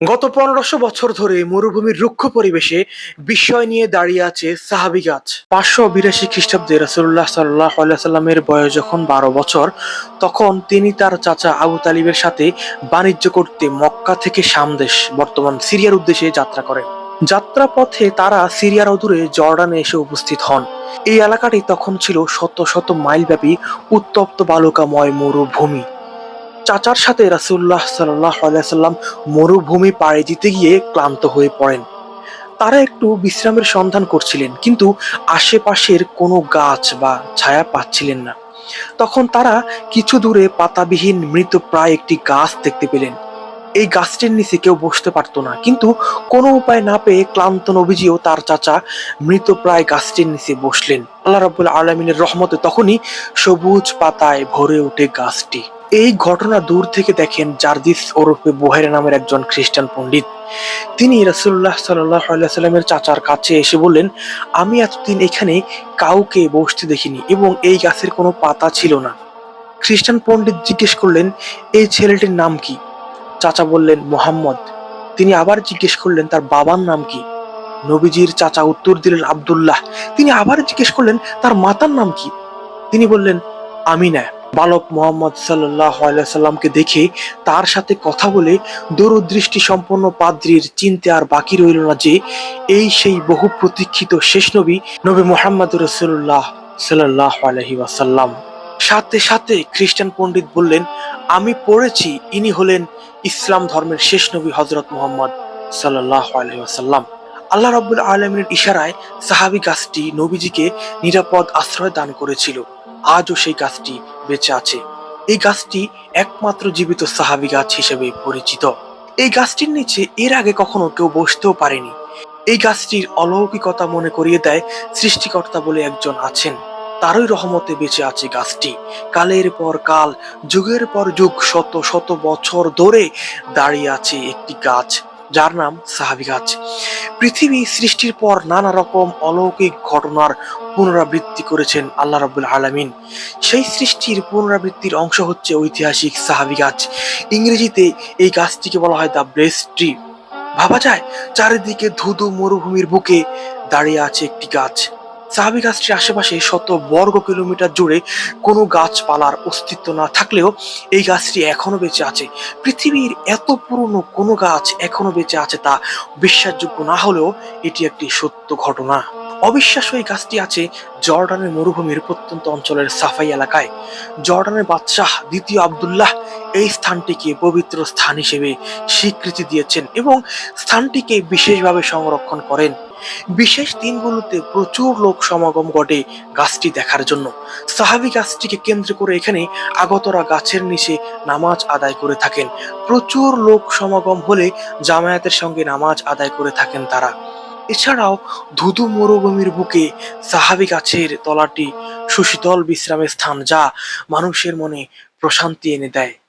গত পনেরোশো বছর ধরে মরুভূমির রুক্ষ পরিবেশে বিস্ময় নিয়ে দাঁড়িয়ে আছে সাহাবি গাছ পাঁচশো বিরাশি খ্রিস্টাব্দে রাসুল্লাহ সাল্লাহ সাল্লামের বয়স যখন বারো বছর, তখন তিনি তার চাচা আবু তালিবের সাথে বাণিজ্য করতে মক্কা থেকে সামদেশ বর্তমান সিরিয়ার উদ্দেশ্যে যাত্রা করেন। যাত্রা পথে তারা সিরিয়ার অদূরে জর্ডানে এসে উপস্থিত হন। এই এলাকাটি তখন ছিল শত শত মাইল ব্যাপী উত্তপ্ত বালুকাময় মরুভূমি। চাচার সাথে রাসুল্লাহ সাল্লাহ সাল্লাম মরুভূমি পাড়ি দিতে গিয়ে ক্লান্ত হয়ে পড়েন। তারা একটু বিশ্রামের সন্ধান করছিলেন, কিন্তু আশেপাশের কোনো গাছ বা ছায়া পাচ্ছিলেন না। তখন তারা কিছু দূরে পাতাবিহীন মৃতপ্রায় একটি গাছ দেখতে পেলেন। এই গাছটির নিচে কেউ বসতে পারতো না, কিন্তু কোনো উপায় না পেয়ে ক্লান্ত নবীজি ও তার চাচা মৃতপ্রায় গাছটির নিচে বসলেন। আল্লাহ রাবুল আলমিনের রহমতে তখনই সবুজ পাতায় ভরে ওঠে গাছটি। এই ঘটনা দূর থেকে দেখেন জার্দিস ওরফে বুহাইরা নামের একজন খ্রিস্টান পণ্ডিত। তিনি রাসুল্লাহ সাল্লাহ সাল্লামের চাচার কাছে এসে বললেন, আমি এতদিন এখানে কাউকে বসতে দেখিনি এবং এই গাছের কোনো পাতা ছিল না। খ্রিস্টান পণ্ডিত জিজ্ঞেস করলেন, এই ছেলেটির নাম কি? চাচা বললেন, মোহাম্মদ। তিনি আবার জিজ্ঞেস করলেন, তার বাবার নাম কি? নবীজির চাচা উত্তর দিলেন, আব্দুল্লাহ। তিনি আবার জিজ্ঞেস করলেন, তার মাতার নাম কি? তিনি বললেন আমিনা বালক মোহাম্মদ সাল্লাহ দেখে তার সাথে কথা বলে দূরদৃষ্টি সম্পন্ন পাদ্রির চিনতে আর বাকি রইল না যে এই সেই বহু প্রতীক্ষিত শেষ নবী নবী মোহাম্মদ রসুল্লাহ সাল্লাহ আলহি ওয়াসাল্লাম। সাথে সাথে খ্রিস্টান পণ্ডিত বললেন, আমি পড়েছি, ইনি হলেন ইসলাম ধর্মের শেষ নবী হজরত মোহাম্মদ সাল্লাহ আলহি ওয়াসাল্লাম। আল্লাহ রাব্বুল আলমিনের ইশারায় সাহাবি গাছটি নবীজিকে নিরাপদ আশ্রয় দান করেছিল। আজও সেই গাছটি বেঁচে আছে। এই গাছটি একমাত্র জীবিত সাহাবি গাছ হিসেবে পরিচিত। এই গাছটির নিচে এর আগে কখনো কেউ বসতেও পারেনি। এই গাছটির অলৌকিকতা মনে করিয়ে দেয় সৃষ্টিকর্তা বলে একজন আছেন। তারই রহমতে বেঁচে আছে গাছটি। কালের পর কাল, যুগের পর যুগ, শত শত বছর ধরে দাঁড়িয়ে আছে একটি গাছ। যার নাম সাহাবি গাছ। পৃথিবী সৃষ্টির পর নানা রকম অলৌকিক ঘটনার পুনরাবৃত্তি করেছেন আল্লাহ রাবুল আলমিন। সেই সৃষ্টির পুনরাবৃত্তির অংশ হচ্ছে ঐতিহাসিক সাহাবি গাছ। ইংরেজিতে এই গাছটিকে বলা হয় দ্য ব্রেস্ট ট্রি ভাবা যায়, চারিদিকে ধুধু মরুভূমির বুকে দাঁড়িয়ে আছে একটি গাছ। সাহাবি গাছটির আশেপাশে শত বর্গ কিলোমিটার জুড়ে কোনো গাছপালার অস্তিত্ব না থাকলেও এই গাছটি এখনও বেঁচে আছে। পৃথিবীর এত পুরনো কোনো গাছ এখনও বেঁচে আছে তা বিশ্বাসযোগ্য না হলেও এটি একটি সত্য ঘটনা। অবিশ্বাস্য এই গাছটি আছে জর্ডানের মরুভূমির প্রত্যন্ত অঞ্চলের সাফাই এলাকায়। জর্ডানের বাদশাহ দ্বিতীয় আবদুল্লাহ এই স্থানটিকে পবিত্র স্থান হিসেবে স্বীকৃতি দিয়েছেন এবং স্থানটিকে বিশেষভাবে সংরক্ষণ করেন। বিশেষ দিনগুলোতে প্রচুর লোক সমাগম ঘটে গাছটি দেখার জন্য। সাহাবি গাছটিকে কেন্দ্র করে এখানে আগতরা গাছের নিচে নামাজ আদায় করে থাকেন। প্রচুর লোক সমাগম হলে জামায়াতের সঙ্গে নামাজ আদায় করে থাকেন তারা। এছাড়াও ধুধু মরুভূমির বুকে সাহাবি গাছের তলাটি সুশীতল বিশ্রামের স্থান যা মানুষের মনে প্রশান্তি এনে দেয়।